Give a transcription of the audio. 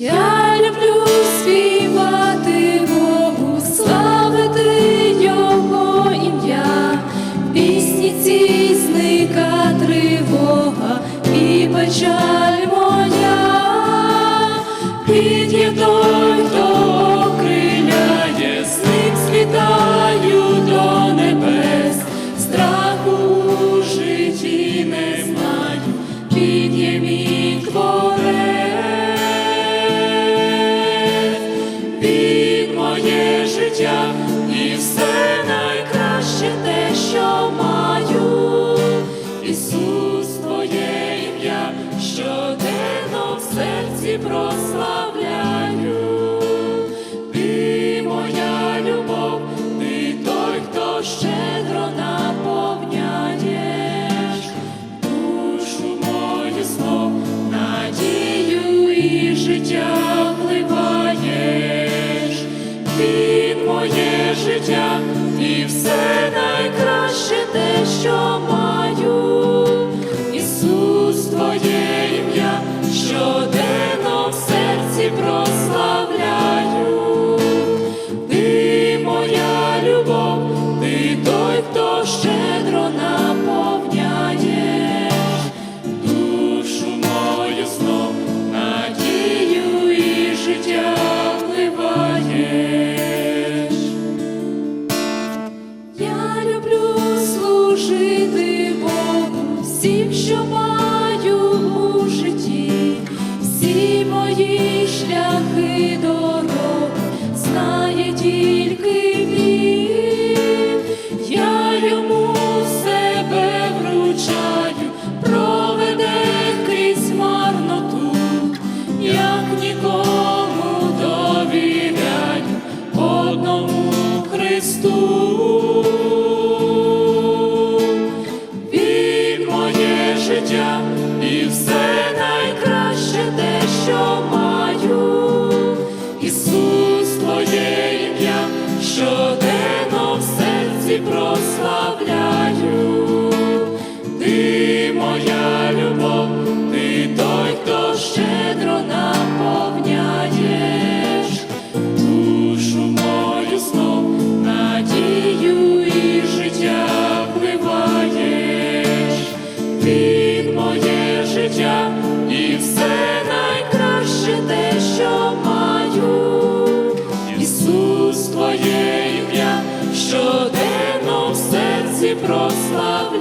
Я люблю співати Богу, славити його ім'я, пісні цій зника тривога і печаль моя, під. Прославляю, ти моя любов, ти той, хто щедро наповняєш, душу мою слов, надію і життя впливаєш, він Моє життя і все найкраще те, що. Христу, Він моє життя і все найкраще. прослави.